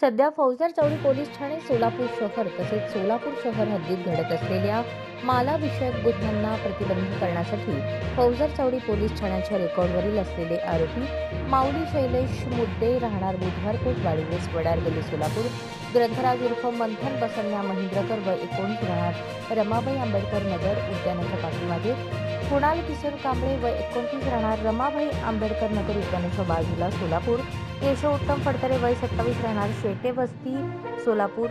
सध्या फौजदार चौडी पोलीस ठाणे सोलापूर शहर तसेच सोलापूर शहर हद्दीत घडत असलेल्या मालाविषयक गुन्ह्यांना प्रतिबंध करण्यासाठी फौजदार चौडी पोलीस ठाण्याच्या रेकॉर्डवरील असलेले आरोपी माऊली शैलेश मुद्दे राहणार बुधवार पेठ वाडीवेस वडार गली सोलापूर. ग्रंथराज उर्फ मंथन बसन्या महेंद्रकर व एकोणीस राहणार रमाबाई आंबेडकर नगर उद्यानाच्या पाठीमागे. कुणाल किशोर कांबळे व एकोणतीस राहणार रमाबाई आंबेडकर नगर उद्यानाच्या बाजूला सोलापूर. केशव उत्तम फडतरे वय सत्तावीस राहणार शेटे वस्ती सोलापूर.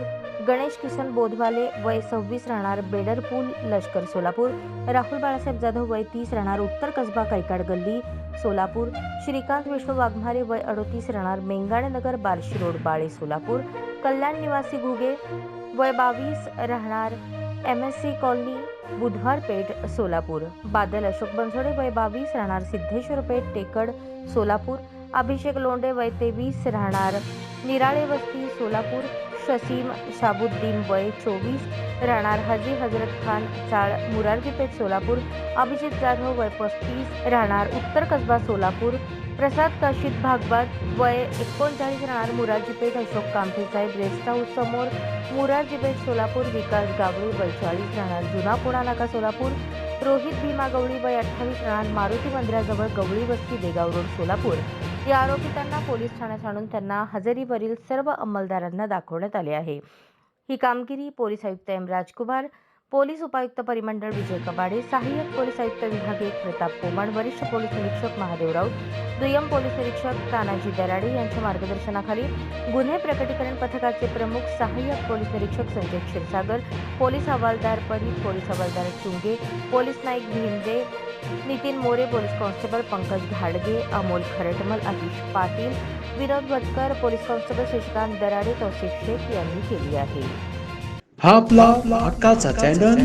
गणेश किसन बोधवाले वय सव्वीस राहणार बेडरपूल लष्कर सोलापूर. राहुल बाळासाहेब जाधव वय तीस राहणार उत्तर कसबा कैकाड गल्ली सोलापूर. श्रीकांत विष्णू वाघमारे वय अडोतीस राहणार मेंगाणेनगर बार्शी रोड बाळे सोलापूर. कल्याण निवासी घुगे वय बावीस राहणार एम एस सी कॉलनी बुधवार पेठ सोलापूर. बादल अशोक बनसोडे वय बावीस राहणार सिद्धेश्वर पेठ टेकड सोलापूर. अभिषेक लोंढे वय तेवीस राहणार. निराळे वस्ती सोलापूर. शसीम शाबुद्दीन वय चोवीस राहणार. हजी हजरत खान चाळ मुरारजीपेठ सोलापूर. अभिजित जाधव वय पस्तीस राहणार. उत्तर कसबा सोलापूर. प्रसाद काशीद भागवत वय एकोणचाळीस राहणार. मुरारजीपेठ अशोक कामठे साहेब रेस्ट हाऊस समोर. मुरारजीपेठ सोलापूर. विकास गावळे वय चाळीस राहणार. जुना पुणा नाका सोलापूर. रोहित भीमा गवळी वय अठ्ठावीस राहणार. मारुती मंदिराजवळ गवळी वस्ती देगाव रोड सोलापूर. या आरोपितांना पोलीस ठाण्यात आणून त्यांना हजेरीवरील सर्व अंमलदारांना दाखवण्यात आले आहे. ही कामगिरी पोलीस आयुक्त एम. राजकुमार पोलीस उपायुक्त परिमंडळ विजय कबाडे सहाय्यक पोलीस आयुक्त विभागीय प्रताप पोमण वरिष्ठ पोलीस निरीक्षक महादेव राऊत दुय्यम पोलीस निरीक्षक तानाजी दराडे यांच्या मार्गदर्शनाखाली गुन्हे प्रकटीकरण पथकाचे प्रमुख सहाय्यक पोलीस निरीक्षक संजय क्षीरसागर पोलीस हवालदार परीत पोलीस हवालदार चुंगे पोलीस नाईक भिंदे नितीन मोरे पोलीस कॉन्स्टेबल पंकज घाडगे अमोल खरटमल आतिश पाटील विनोद भटकर पोलीस कॉन्स्टेबल शशिकांत दराडे तौसिफ शेख यांनी केली आहे. हा आपला हक्काचा चॅनल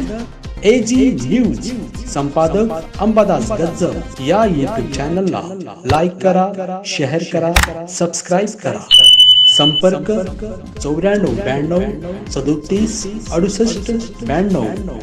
एजी न्यूज संपादक अंबादास गज्जर या युट्यूब चॅनलला लाईक करा शेअर करा सबस्क्राईब करा. संपर्क चौऱ्याण्णव ब्याण्णव सदोतीस अडुसष्ट ब्याण्णव.